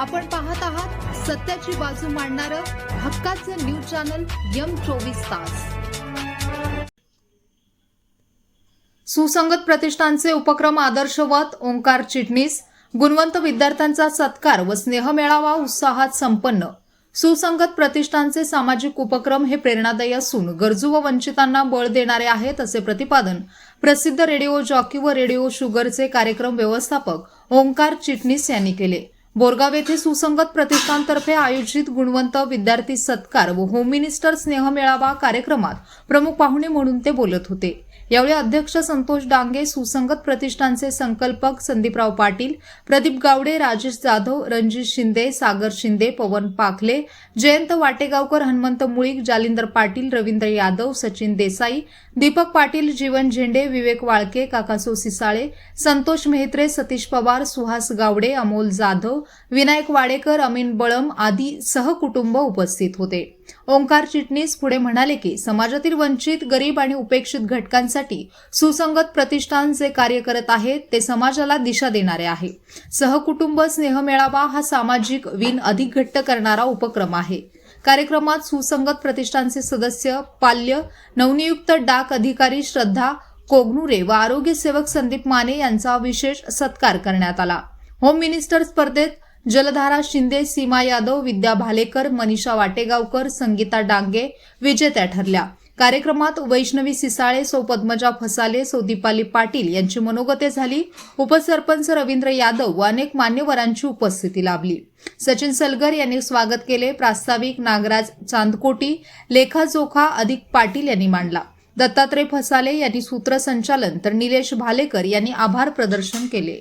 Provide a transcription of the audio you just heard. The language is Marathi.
आपण पाहत आहात सत्याची बाजू मांडणारं हक्काचं न्यूज चॅनल यम चोवीस तास. सुसंगत प्रतिष्ठानचे उपक्रम आदर्शवत ओंकार चिटणीस गुणवंत विद्यार्थ्यांचा सत्कार व स्नेह मेळावा उत्साहात संपन्न. सुसंगत प्रतिष्ठानचे सामाजिक उपक्रम हे प्रेरणादायी असून गरजू व वंचितांना बळ देणारे आहेत असे प्रतिपादन प्रसिद्ध रेडिओ जॉकी व रेडिओ शुगरचे कार्यक्रम व्यवस्थापक ओंकार चिटणीस यांनी केले. बोरगाव येथे सुसंगत प्रतिष्ठानतर्फे आयोजित गुणवंत विद्यार्थी सत्कार व होम मिनिस्टर स्नेह मेळावा कार्यक्रमात प्रमुख पाहुणे म्हणून ते बोलत होते. यावेळी अध्यक्ष संतोष डांगे सुसंगत प्रतिष्ठानचे संकल्पक संदीपराव पाटील प्रदीप गावडे राजेश जाधव रणजित शिंदे सागर शिंदे पवन पाखले जयंत वाटेगावकर हनुमंत मुळीक जालिंदर पाटील रवींद्र यादव सचिन देसाई दीपक पाटील जीवन झेंडे विवेक वाळके काकासो सिसाळे संतोष मेहत्रे सतीश पवार सुहास गावडे अमोल जाधव विनायक वाडेकर अमीन बळम आदी सहकुटुंब उपस्थित होते. ओंकार चिटणीस पुढे म्हणाले की समाजातील वंचित गरीब आणि उपेक्षित घटकांसाठी सुसंगत प्रतिष्ठान जे कार्य करत आहे ते समाजाला दिशा देणारे आहे. सहकुटुंब स्नेह मेळावा हा सामाजिक विन अधिक घट्ट करणारा उपक्रम आहे. कार्यक्रमात सुसंगत प्रतिष्ठानचे सदस्य पाल्य नवनियुक्त डाक अधिकारी श्रद्धा कोगनुरे व आरोग्य सेवक संदीप माने यांचा विशेष सत्कार करण्यात आला. होम मिनिस्टर स्पर्धेत जलधारा शिंदे सीमा यादव विद्या भालेकर मनीषा वाटेगावकर संगीता डांगे विजेत्या ठरल्या. कार्यक्रमात वैष्णवी सिसाळे सौ पद्मजा फसाले सौ दीपाली पाटील यांची मनोगते झाली. उपसरपंच रवींद्र यादव व अनेक मान्यवरांची उपस्थिती लाभली. सचिन सलगर यांनी स्वागत केले. प्रास्ताविक नागराज चांदकोटी लेखाजोखा अधिक पाटील यांनी मांडला. दत्तात्रय फसाले यांनी सूत्रसंचालन तर निलेश भालेकर यांनी आभार प्रदर्शन केले.